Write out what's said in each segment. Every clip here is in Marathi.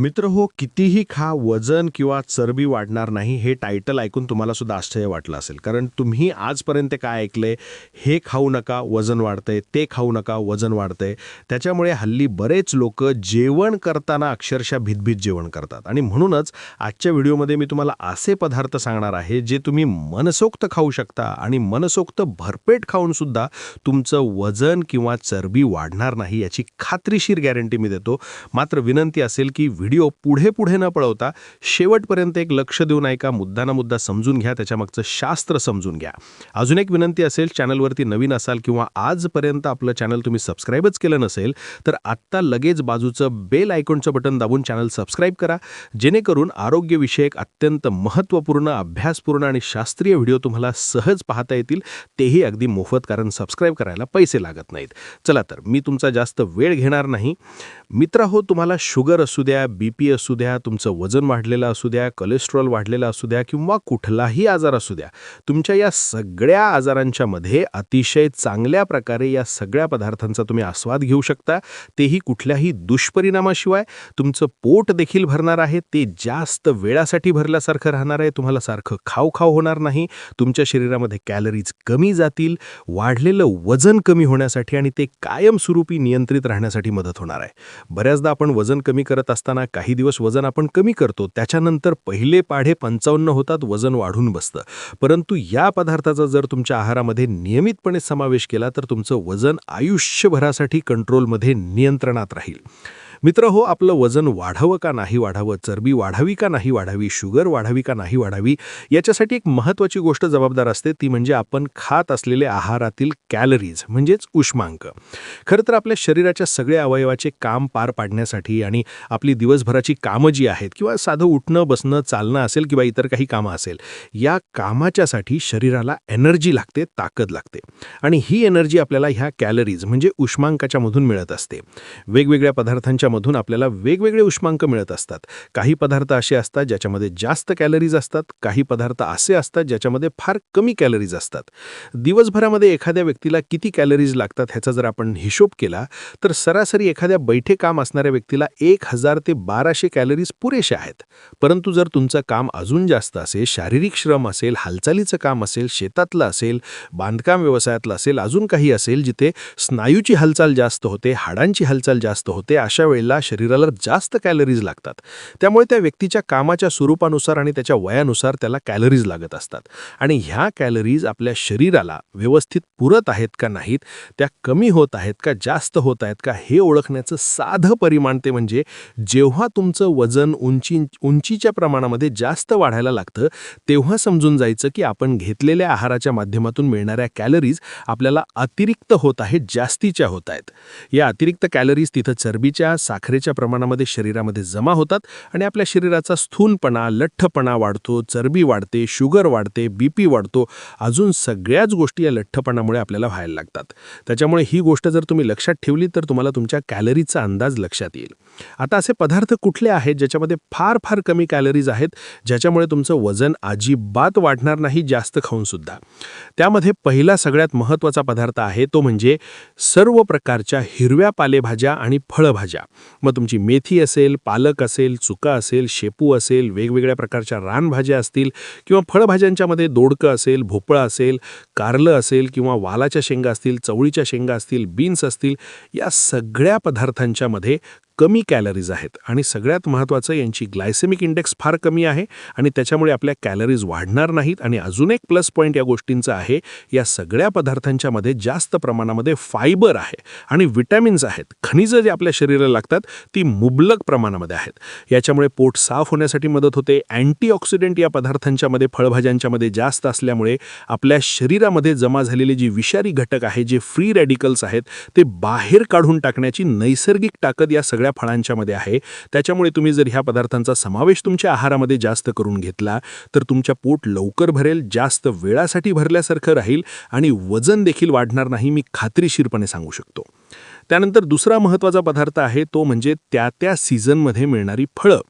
मित्र हो कितीही खा वजन किंवा चरबी वाढणार नाही हे टायटल ऐकून तुम्हाला सुद्धा आश्चर्य वाटलं असेल. कारण तुम्ही आजपर्यंत काय ऐकलंय हे खाऊ नका वजन वाढतंय ते खाऊ नका वजन वाढतंय. त्याच्यामुळे हल्ली बरेच लोक जेवण करताना अक्षरशः भितभीत जेवण करतात. आणि म्हणूनच आजच्या व्हिडिओमध्ये मी तुम्हाला असे पदार्थ सांगणार आहे जे तुम्ही मनसोक्त खाऊ शकता आणि मनसोक्त भरपेट खाऊन सुद्धा तुमचं वजन किंवा चरबी वाढणार नाही याची खात्रीशीर गॅरंटी मी देतो. मात्र विनंती असेल की व्हिडिओ पुढे पुढे न पळवता शेवटपर्यंत एक लक्ष देऊन ऐका मुद्दा ना मुद्दा समजून घ्या त्याच्यामागचं शास्त्र समजून घ्या. अजून एक विनंती असेल चॅनलवरती नवीन असाल किंवा आजपर्यंत आपलं चॅनल तुम्ही सबस्क्राईबच केलं नसेल तर आत्ता लगेच बाजूचं बेल आयकॉनचं बटन दाबून चॅनल सबस्क्राईब करा. जेणेकरून आरोग्यविषयक अत्यंत महत्त्वपूर्ण अभ्यासपूर्ण आणि शास्त्रीय व्हिडिओ तुम्हाला सहज पाहता येतील. तेही अगदी मोफत कारण सबस्क्राईब करायला पैसे लागत नाहीत. चला तर मी तुमचा जास्त वेळ घेणार नाही. मित्र हो तुम्हाला शुगर असू द्या बी पी असू द्या तुमचं वजन वाढलेलं असू द्या कोलेस्ट्रॉल वाढलेलं असू द्या किंवा कुठलाही आजार असू द्या तुमच्या या सगळ्या आजारांच्या मध्ये अतिशय चांगल्या प्रकारे या सगळ्या पदार्थांचा तुम्ही आस्वाद घेऊ शकता. तेही कुठल्याही दुष्परिणामाशिवाय. तुमचं पोट देखील भरणार आहे ते जास्त वेळासाठी भरल्यासारखं राहणार आहे तुम्हाला सारखं खाऊ खाऊ होणार नाही तुमच्या शरीरामध्ये कॅलरीज कमी जातील वाढलेलं वजन कमी होण्यासाठी आणि ते कायमस्वरूपी नियंत्रित राहण्यासाठी मदत होणार आहे. बऱ्याचदा आपण वजन कमी करत असताना काही दिवस वजन आपण कमी करतो त्याच्यानंतर पहिले पाढे पंचावन्न होतात वजन वाढून बसतं. परंतु या पदार्थाचा जर तुमच्या आहारामध्ये नियमितपणे समावेश केला तर तुमचं वजन आयुष्यभरासाठी कंट्रोलमध्ये नियंत्रणात राहील. मित्र हो आपलं वजन वाढावं का नाही वाढावं? चरबी वाढावी का नाही वाढावी? शुगर वाढावी का नाही वाढावी? याच्यासाठी एक महत्त्वाची गोष्ट जबाबदार असते ती म्हणजे आपण खात असलेले आहारातील कॅलरीज म्हणजेच उष्मांक. खरं तर आपल्या शरीराच्या सगळ्या अवयवाचे काम पार पाडण्यासाठी आणि आपली दिवसभराची कामं जी आहेत किंवा साधं उठणं बसणं चालणं असेल किंवा इतर काही कामं असेल या कामाच्यासाठी शरीराला एनर्जी लागते ताकद लागते. आणि ही एनर्जी आपल्याला ह्या कॅलरीज म्हणजे उष्मांकाच्या मधून मिळत असते. वेगवेगळ्या पदार्थांच्या मधून आपल्याला वेगवेगळे उष्मांक मिळत असतात. काही पदार्थ असे असतात ज्याच्यामध्ये जास्त कॅलरीज असतात काही पदार्थ असे असतात ज्याच्यामध्ये फार कमी कॅलरीज असतात. दिवसभरामध्ये एखाद्या व्यक्तीला किती कॅलरीज लागतात ह्याचा जर आपण हिशोब केला तर सरासरी एखाद्या बैठे काम असणाऱ्या व्यक्तीला एक हजार ते बाराशे कॅलरीज पुरेशा आहेत. परंतु जर तुमचं काम अजून जास्त असेल शारीरिक श्रम असेल हालचालीचं काम असेल शेतातलं असेल बांधकाम व्यवसायातलं असेल अजून काही असेल जिथे स्नायूची हालचाल जास्त होते हाडांची हालचाल जास्त होते अशा वेळेला शरीराला जास्त कॅलरीज लागतात. त्यामुळे त्या व्यक्तीच्या कामाच्या स्वरूपानुसार आणि त्याच्या वयानुसार त्याला कॅलरीज लागत असतात. आणि ह्या कॅलरीज आपल्या शरीराला व्यवस्थित पुरत आहेत का नाहीत त्या कमी होत आहेत का जास्त होत आहेत का हे ओळखण्याचं साधं परिमाण ते म्हणजे जेव्हा तुमचं वजन उंची उंचीच्या प्रमाणामध्ये जास्त वाढायला लागतं तेव्हा समजून जायचं की आपण घेतलेल्या आहाराच्या माध्यमातून मिळणाऱ्या कॅलरीज आपल्याला अतिरिक्त होत आहेत जास्तीच्या होत आहेत. या अतिरिक्त कॅलरीज तिथं चरबीच्या साखरेच्या प्रमाणामध्ये शरीरामध्ये जमा होतात आणि आपल्या शरीराचा स्थूलपणा लठ्ठपणा वाढतो चरबी वाढते शुगर वाढते बी पी वाढतो. अजून सगळ्याच गोष्टी या लठ्ठपणामुळे आपल्याला व्हायला लागतात. त्याच्यामुळे ही गोष्ट जर तुम्ही लक्षात ठेवली तर तुम्हाला तुमच्या कॅलरीचा अंदाज लक्षात येईल. आता असे पदार्थ कुठले आहेत ज्याच्यामध्ये फार फार कमी कॅलरीज आहेत ज्याच्यामुळे तुमचं वजन अजिबात वाढणार नाही जास्त खाऊनसुद्धा त्यामध्ये पहिला सगळ्यात महत्त्वाचा पदार्थ आहे तो म्हणजे सर्व प्रकारच्या हिरव्या पालेभाज्या आणि फळभाज्या. मग तुमची मेथी असेल पालक असेल चुका असेल शेपू असेल वेगवेगळ्या प्रकारच्या रानभाज्या असतील किंवा फळभाज्यांच्यामध्ये दोडकं असेल भोपळा असेल कारलं असेल किंवा वालाच्या शेंगा असतील चवळीच्या शेंगा असतील बीन्स असतील या सगळ्या पदार्थांच्यामध्ये कमी कॅलरीज आहेत. आणि सगळ्यात महत्त्वाचं यांची ग्लायसेमिक इंडेक्स फार कमी आहे आणि त्याच्यामुळे आपल्या कॅलरीज वाढणार नाहीत आणि अजून एक प्लस पॉईंट या गोष्टींचा आहे. या सगळ्या पदार्थांच्यामध्ये जास्त प्रमाणामध्ये फायबर आहे आणि विटॅमिन्स आहेत. खनिजं जे आपल्या शरीराला लागतात ती मुबलक प्रमाणामध्ये आहेत. याच्यामुळे पोट साफ होण्यासाठी मदत होते. अँटीऑक्सिडेंट या पदार्थांच्यामध्ये फळभाज्यांच्यामध्ये जास्त असल्यामुळे आपल्या शरीरामध्ये जमा झालेले जी विषारी घटक आहे जे फ्री रॅडिकल्स आहेत ते बाहेर काढून टाकण्याची नैसर्गिक ताकद या सगळ्या फळांच्यामध्ये आहे. त्याच्यामुळे तुम्ही जर ह्या पदार्थांचा समावेश तुमच्या आहारामध्ये जास्त करून घेतला तर तुमच्या पोट लवकर भरेल जास्त वेळासाठी भरल्यासारखं राहील आणि वजन देखील वाढणार नाही मी खात्रीशीरपणे सांगू शकतो. त्यानंतर दुसरा महत्त्वाचा पदार्थ आहे तो म्हणजे त्या त्या सीझनमध्ये मिळणारी फळं.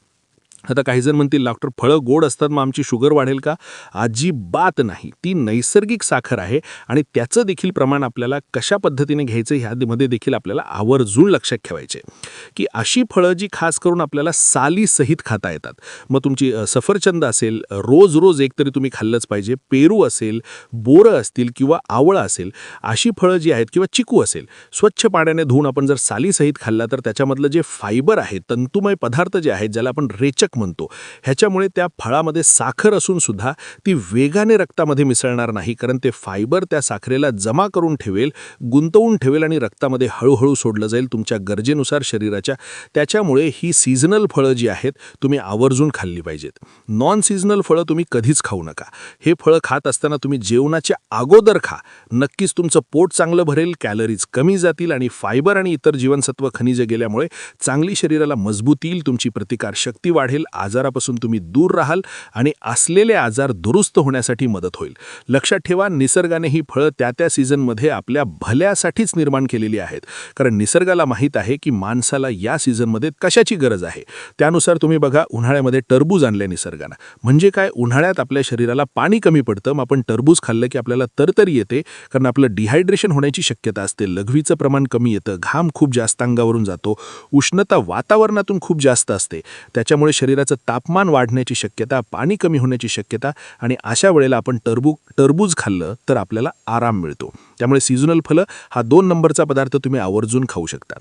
आता काही जण म्हणतील डॉक्टर फळं गोड असतात मग आमची शुगर वाढेल का? अजिबात नाही. ती नैसर्गिक साखर आहे आणि त्याचं देखील प्रमाण आपल्याला कशा पद्धतीने घ्यायचं ह्यामध्ये देखील आपल्याला आवर्जून लक्षात ठेवायचे. की अशी फळं जी खास करून आपल्याला सालीसहित खाता येतात. मग तुमची सफरचंद असेल रोज रोज एक तरी तुम्ही खाल्लंच पाहिजे. पेरू असेल बोरं असतील किंवा आवळं असेल अशी फळं जी आहेत किंवा चिकू असेल स्वच्छ पाण्याने धुवून आपण जर सालीसहित खाल्ला तर त्याच्यामधलं जे फायबर आहे तंतुमय पदार्थ जे आहेत ज्याला आपण रेचक म्हणतो. ह्याच्यामुळे त्या फळामध्ये साखर असून सुद्धा ती वेगाने रक्तामध्ये मिसळणार नाही कारण ते फायबर त्या साखरेला जमा करून ठेवेल गुंतवून ठेवेल आणि रक्तामध्ये हळूहळू सोडलं जाईल तुमच्या गरजेनुसार शरीराच्या. त्याच्यामुळे ही सीझनल फळं जी आहेत तुम्ही आवर्जून खाल्ली पाहिजेत. नॉन सीझनल फळं तुम्ही कधीच खाऊ नका. हे फळं खात असताना तुम्ही जेवणाच्या अगोदर खा. नक्कीच तुमचं पोट चांगलं भरेल कॅलरीज कमी जातील आणि फायबर आणि इतर जीवनसत्व खनिजे गेल्यामुळे चांगली शरीराला मजबूती येईल तुमची प्रतिकारशक्ती वाढेल आजारापासून तुम्ही दूर राहाल आणि असलेले आजार दुरुस्त होण्यासाठी मदत होईल. लक्षात ठेवा निसर्गाने ही फळं त्या त्या सीझनमध्ये आपल्या भल्यासाठीच निर्माण केलेली आहेत. कारण निसर्गाला माहीत आहे की माणसाला या सीझनमध्ये कशाची गरज आहे? त्यानुसार तुम्ही बघा उन्हाळ्यामध्ये टरबूज आणले निसर्गानं. म्हणजे काय? उन्हाळ्यात आपल्या शरीराला पाणी कमी पडतं मग आपण टरबूज खाल्लं की आपल्याला तरतरी येते कारण आपलं डिहायड्रेशन होण्याची शक्यता असते. लघवीचं प्रमाण कमी येतं घाम खूप जास्त अंगावरून जातो उष्णता वातावरणातून खूप जास्त असते. त्याच्यामुळे शरीराचं तापमान वाढण्याची शक्यता पाणी कमी होण्याची शक्यता आणि अशा वेळेला आपण टरबू टरबूज खाल्लं तर आपल्याला आराम मिळतो. त्यामुळे सीझनल फलं हा दोन नंबरचा पदार्थ तुम्ही आवर्जून खाऊ शकता.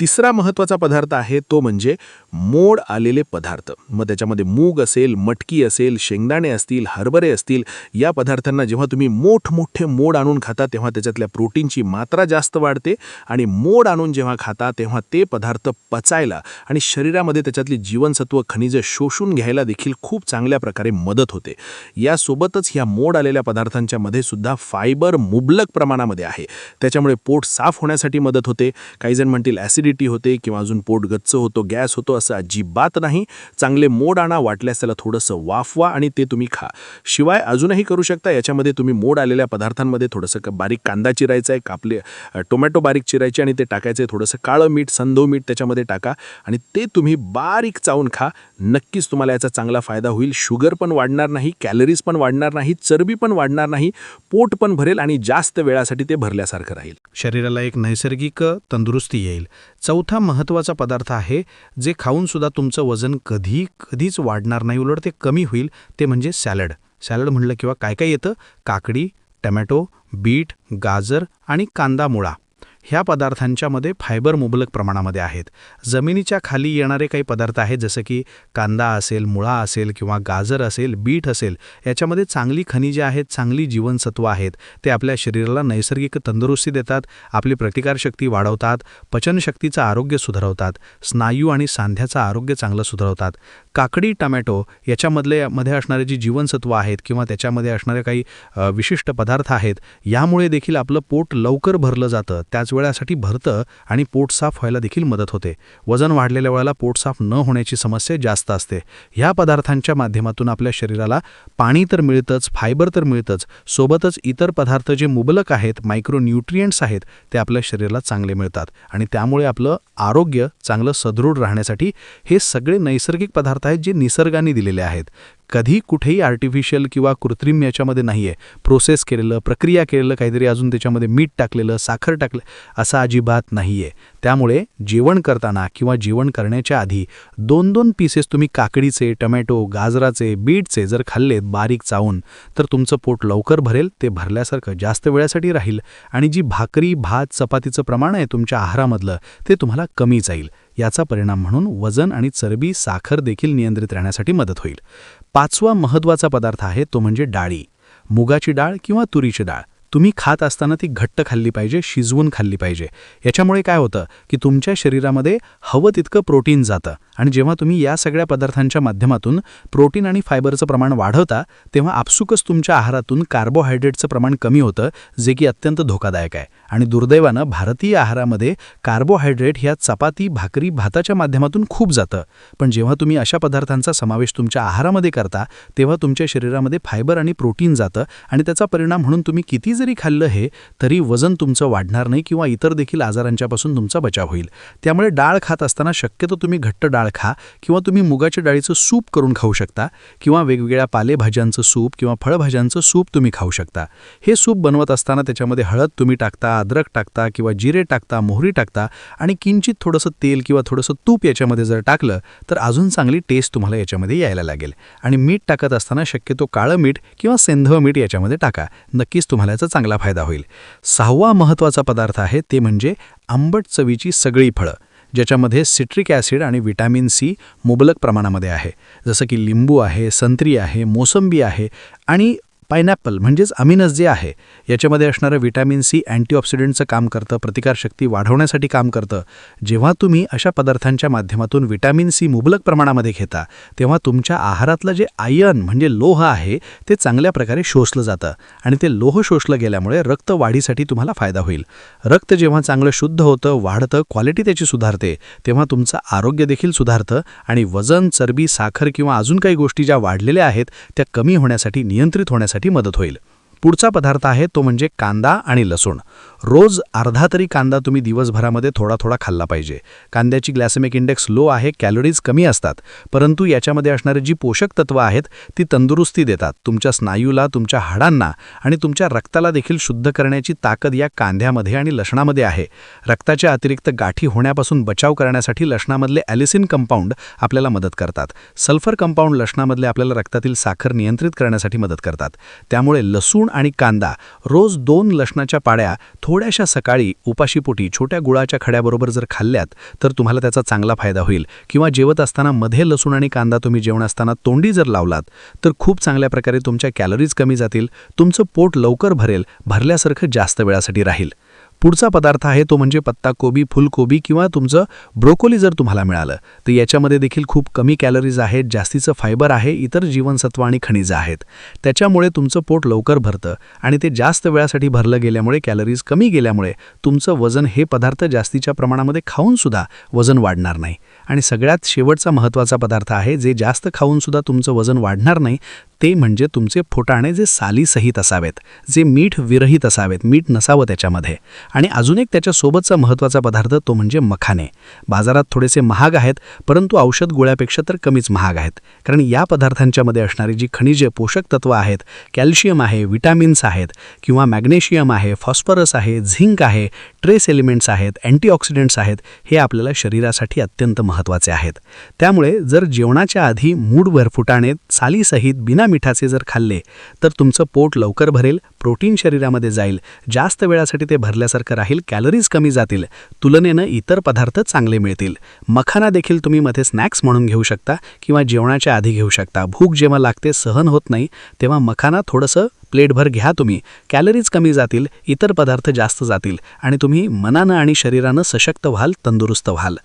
तिसरा महत्त्वाचा पदार्थ आहे तो म्हणजे मोड आलेले पदार्थ. मग त्याच्यामध्ये मूग असेल मटकी असेल शेंगदाणे असतील हरभरे असतील या पदार्थांना जेव्हा तुम्ही मोठमोठे मोड आणून खाता तेव्हा त्याच्यातल्या प्रोटीनची मात्रा जास्त वाढते आणि मोड आणून जेव्हा खाता तेव्हा ते पदार्थ पचायला आणि शरीरामध्ये त्याच्यातली जीवनसत्व खनिज शोषून घ्यायला देखील खूप चांगल्या प्रकारे मदत होते. यासोबतच ह्या मोड आलेल्या पदार्थांच्या मध्ये सुद्धा फायबर मुबलक प्रमाणामध्ये आहे. त्याच्यामुळे पोट साफ होण्यासाठी मदत होते. काही जण म्हणतील ॲसिडिटी होते किंवा अजून पोट गच्च होतो गॅस होतो असं अजिबात नाही. चांगले मोड आणा वाटल्यास त्याला थोडंसं वाफवा आणि ते तुम्ही खा. शिवाय अजूनही करू शकता याच्यामध्ये तुम्ही मोड आलेल्या पदार्थांमध्ये थोडंसं क- बारीक कांदा चिरायचा आहे कापले टोमॅटो बारीक चिरायचे आणि ते टाकायचे थोडंसं काळं मीठ संदो मीठ त्याच्यामध्ये टाका आणि ते तुम्ही बारीक चावून खा. नक्कीच तुम्हाला याचा चांगला फायदा होईल. शुगर पण वाढणार नाही कॅलरीज पण वाढणार नाही चरबी पण वाढणार नाही पोट पण भरेल आणि जास्त वेळासाठी ते भरल्यासारखं राहील. शरीराला एक नैसर्गिक तंदुरुस्ती येईल. चौथा महत्त्वाचा पदार्थ आहे जे खाऊनसुद्धा तुमचं वजन कधी कधीच वाढणार नाही. उलट ते कमी होईल ते म्हणजे सॅलड. सॅलड म्हणलं किंवा काय काय येतं? काकडी टमॅटो बीट गाजर आणि कांदा मुळा. ह्या पदार्थांच्यामध्ये फायबर मुबलक प्रमाणामध्ये आहेत. जमिनीच्या खाली येणारे काही पदार्थ आहेत जसं की कांदा असेल मुळा असेल किंवा गाजर असेल बीट असेल याच्यामध्ये चांगली खनिजे आहेत चांगली जीवनसत्व आहेत. ते आपल्या शरीराला नैसर्गिक तंदुरुस्ती देतात आपली प्रतिकारशक्ती वाढवतात पचनशक्तीचं आरोग्य सुधारवतात स्नायू आणि सांध्याचं आरोग्य चांगलं सुधारवतात. काकडी टमॅटो याच्यामधले मध्ये असणारे जी जीवनसत्व आहेत किंवा त्याच्यामध्ये असणारे काही विशिष्ट पदार्थ आहेत यामुळे देखील आपलं पोट लवकर भरलं जातं. त्याच वेळासाठी भरतं आणि पोट साफ व्हायला देखील मदत होते. वजन वाढलेल्या वेळेला पोट साफ न होण्याची समस्या जास्त असते. ह्या पदार्थांच्या माध्यमातून आपल्या शरीराला पाणी तर मिळतंच फायबर तर मिळतंच सोबतच इतर पदार्थ जे मुबलक आहेत मायक्रोन्यूट्रियंट्स आहेत ते आपल्या शरीराला चांगले मिळतात. आणि त्यामुळे आपलं आरोग्य चांगलं सदृढ राहण्यासाठी हे सगळे नैसर्गिक पदार्थ आहेत जे निसर्गाने दिलेले आहेत. कधी कुठेही आर्टिफिशियल किंवा कृत्रिम याच्यामध्ये नाही आहे प्रोसेस केलेलं प्रक्रिया केलेलं काहीतरी अजून त्याच्यामध्ये मीठ टाकलेलं साखर टाकलं असं अजिबात नाही आहे त्यामुळे जेवण करताना किंवा जेवण करण्याच्या आधी दोन दोन पीसेस तुम्ही काकडीचे टमॅटो गाजराचे बीटचे जर खाल्लेत बारीक चावून तर तुमचं पोट लवकर भरेल ते भरल्यासारखं जास्त वेळासाठी राहील आणि जी भाकरी भात चपातीचं प्रमाण आहे तुमच्या आहारामधलं ते तुम्हाला कमी जाईल. याचा परिणाम म्हणून वजन आणि चरबी साखर देखील नियंत्रित राहण्यासाठी मदत होईल. पाचवा महत्त्वाचा पदार्थ आहे तो म्हणजे डाळी. मुगाची डाळ किंवा तुरीची डाळ. तुम्ही खात असताना ती घट्ट खाल्ली पाहिजे शिजवून खाल्ली पाहिजे. याच्यामुळे काय होतं की तुमच्या शरीरामध्ये हवं तितकं प्रोटीन जातं. आणि जेव्हा तुम्ही या सगळ्या पदार्थांच्या माध्यमातून प्रोटीन आणि फायबरचं प्रमाण वाढवता तेव्हा आपसुकच तुमच्या आहारातून कार्बोहायड्रेटचं प्रमाण कमी होतं जे की अत्यंत धोकादायक आहे. आणि दुर्दैवानं भारतीय आहारामध्ये कार्बोहायड्रेट ह्या चपाती भाकरी भाताच्या माध्यमातून खूप जातं. पण जेव्हा तुम्ही अशा पदार्थांचा समावेश तुमच्या आहारामध्ये करता तेव्हा तुमच्या शरीरामध्ये फायबर आणि प्रोटीन जातं आणि त्याचा परिणाम म्हणून तुम्ही किती जरी खाल्लं हे तरी वजन तुमचं वाढणार नाही किंवा इतर देखील आजारांच्यापासून तुमचा बचाव होईल. त्यामुळे डाळ खात असताना शक्यतो तुम्ही घट्ट डाळ खा किंवा तुम्ही मुगाच्या डाळीचं सूप करून खाऊ शकता किंवा वेगवेगळ्या पालेभाज्यांचं सूप किंवा फळभाज्यांचं सूप तुम्ही खाऊ शकता. हे सूप बनवत असताना त्याच्यामध्ये हळद तुम्ही टाकता अद्रक टाकता किंवा जिरे टाकता मोहरी टाकता आणि किंचित थोडंसं तेल किंवा थोडंसं तूप याच्यामध्ये जर टाकलं तर अजून चांगली टेस्ट तुम्हाला याच्यामध्ये यायला लागेल. आणि मीठ टाकत असताना शक्यतो काळं मीठ किंवा सेंधव मीठ याच्यामध्ये टाका. नक्कीच तुम्हाला याचा चांगला फायदा होईल. सहावा महत्त्वाचा पदार्थ आहे ते म्हणजे आंबट चवीची सगळी फळं. ज्याच्यामध्ये सिट्रिक ॲसिड आणि विटॅमिन सी मुबलक प्रमाणामध्ये आहे. जसं की लिंबू आहे संत्री आहे मोसंबी आहे आणि पायनॅपल म्हणजेच अमिनस जे आहे याच्यामध्ये असणारं व्हिटॅमिन सी अँटीऑक्सिडंटचं काम करतं प्रतिकारशक्ती वाढवण्यासाठी काम करतं. जेव्हा तुम्ही अशा पदार्थांच्या माध्यमातून विटॅमिन सी मुबलक प्रमाणामध्ये घेता तेव्हा तुमच्या आहारातलं जे आयन म्हणजे लोह आहे ते चांगल्या प्रकारे शोषलं जातं आणि ते लोह शोषलं गेल्यामुळे रक्त वाढीसाठी तुम्हाला फायदा होईल. रक्त जेव्हा चांगलं शुद्ध होतं वाढतं क्वालिटी त्याची सुधारते तेव्हा तुमचं आरोग्य देखील सुधारतं आणि वजन चरबी साखर किंवा अजून काही गोष्टी ज्या वाढलेल्या आहेत त्या कमी होण्यासाठी नियंत्रित होण्यासाठी मदत होईल. पुढचा पदार्थ आहे तो म्हणजे कांदा आणि लसूण. रोज अर्धा तरी कांदा तुम्ही दिवसभरामध्ये थोडा थोडा खाल्ला पाहिजे. कांद्याची ग्लॅसेमिक इंडेक्स लो आहे कॅलरीज कमी असतात. परंतु याच्यामध्ये असणारी जी पोषक तत्व आहेत ती तंदुरुस्ती देतात. तुमच्या स्नायूला तुमच्या हाडांना आणि तुमच्या रक्ताला देखील शुद्ध करण्याची ताकद या कांद्यामध्ये आणि लसणामध्ये आहे. रक्ताच्या अतिरिक्त गाठी होण्यापासून बचाव करण्यासाठी लसणामधले ॲलिसिन कंपाऊंड आपल्याला मदत करतात. सल्फर कंपाऊंड लसणामधले आपल्याला रक्तातील साखर नियंत्रित करण्यासाठी मदत करतात. त्यामुळे लसूण आणि कांदा रोज दोन लसणाच्या पाड्या थोड्याशा सकाळी उपाशीपोटी छोट्या गुळाच्या खड्याबरोबर जर खाल्ल्यात तर तुम्हाला त्याचा चांगला फायदा होईल. किंवा जेवत असताना मध्ये लसूण आणि कांदा तुम्ही जेवण असताना तोंडी जर लावलात तर खूप चांगल्या प्रकारे तुमच्या कॅलरीज कमी जातील तुमचं पोट लवकर भरेल भरल्यासारखं जास्त वेळासाठी राहील. पुढचा पदार्थ आहे तो म्हणजे पत्ताकोबी फुलकोबी किंवा तुमचं ब्रोकोली जर तुम्हाला मिळालं तर याच्यामध्ये देखील खूप कमी कॅलरीज आहेत जास्तीचं फायबर आहे इतर जीवनसत्व आणि खनिजं आहेत. त्याच्यामुळे तुमचं पोट लवकर भरतं आणि ते जास्त वेळासाठी भरलं गेल्यामुळे कॅलरीज कमी गेल्यामुळे तुमचं वजन हे पदार्थ जास्तीच्या प्रमाणामध्ये खाऊनसुद्धा वजन वाढणार नाही. आणि सगळ्यात शेवटचा महत्त्वाचा पदार्थ आहे जे जास्त खाऊनसुद्धा तुमचं वजन वाढणार नाही ते म्हणजे तुमचे फुटाणे जे सालीसहित असावेत जे मीठ विरहित असावेत मीठ नसावं त्याच्यामध्ये. आणि अजून एक त्याच्यासोबतचा महत्त्वाचा पदार्थ तो म्हणजे मखाने. बाजारात थोडेसे महाग आहेत परंतु औषध गोळ्यापेक्षा तर कमीच महाग आहेत. कारण या पदार्थांच्यामध्ये असणारी जी खनिजे पोषक तत्व आहेत कॅल्शियम आहे विटॅमिन्स आहेत किंवा मॅग्नेशियम आहे फॉस्फरस आहे झिंक आहे ट्रेस एलिमेंट्स आहेत अँटीऑक्सिडंट्स आहेत हे आपल्याला शरीरासाठी अत्यंत महत्त्वाचे आहेत. त्यामुळे जर जेवणाच्या आधी मूड भरफुटाने सालीसहित बिना मिठाचे जर खाल्ले तर तुमचं पोट लवकर भरेल प्रोटीन शरीरामध्ये जाईल. जास्त वेळासाठी ते भरल्यासारखं राहील कॅलरीज कमी जातील तुलनेनं इतर पदार्थ चांगले मिळतील. मखाना देखील तुम्ही मध्ये स्नॅक्स म्हणून घेऊ शकता किंवा जेवणाच्या आधी घेऊ शकता. भूक जेव्हा लागते सहन होत नाही तेव्हा मखाना थोडंसं प्लेटभर घ्या तुम्ही. कॅलरीज कमी जातील इतर पदार्थ जास्त जातील आणि तुम्ही मनानं आणि शरीरानं सशक्त व्हाल तंदुरुस्त व्हाल.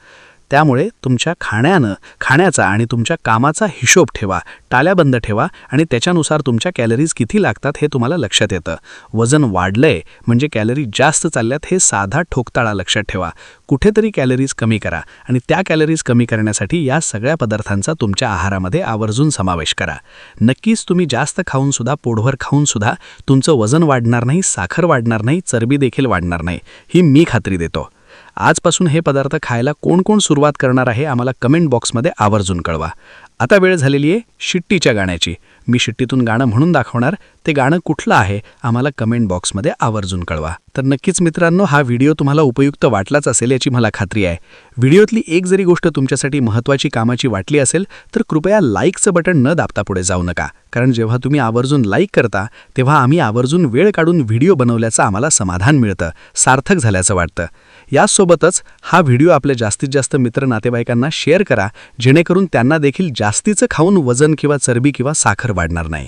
त्यामुळे तुमच्या खाण्यानं खाण्याचा आणि तुमच्या कामाचा हिशोब ठेवा टाल्याबंद ठेवा आणि त्याच्यानुसार तुमच्या कॅलरीज किती लागतात हे तुम्हाला लक्षात येतं. वजन वाढलंय म्हणजे कॅलरी जास्त चालल्यात हे साधा ठोकताळा लक्षात ठेवा. कुठेतरी कॅलरीज कमी करा आणि त्या कॅलरीज कमी करण्यासाठी या सगळ्या पदार्थांचा तुमच्या आहारामध्ये आवर्जून समावेश करा. नक्कीच तुम्ही जास्त खाऊनसुद्धा पोढवर खाऊनसुद्धा तुमचं वजन वाढणार नाही साखर वाढणार नाही चरबी देखील वाढणार नाही. ही मी खात्री देतो. आजपासून हे पदार्थ खायला कोण कोण सुरुवात करणार आहे आम्हाला कमेंट बॉक्समध्ये आवर्जून कळवा. आता वेळ झालेली आहे शिट्टीच्या गाण्याची. मी शिट्टीतून गाणं म्हणून दाखवणार. ते गाणं कुठलं आहे आम्हाला कमेंट बॉक्समध्ये आवर्जून कळवा. तर नक्कीच मित्रांनो हा व्हिडिओ तुम्हाला उपयुक्त वाटलाच असेल याची मला खात्री आहे. व्हिडिओतली एक जरी गोष्ट तुमच्यासाठी महत्त्वाची कामाची वाटली असेल तर कृपया लाईकचं बटन न दाबता पुढे जाऊ नका. कारण जेव्हा तुम्ही आवर्जून लाईक करता तेव्हा आम्ही आवर्जून वेळ काढून व्हिडिओ बनवल्याचं आम्हाला समाधान मिळतं सार्थक झाल्याचं वाटतं. यासोबतच हा व्हिडिओ आपल्या जास्तीत जास्त मित्र नातेवाईकांना शेअर करा जेणेकरून त्यांना देखील जास्तीचं खाऊन वजन किंवा चरबी किंवा साखर वाढणार नाही.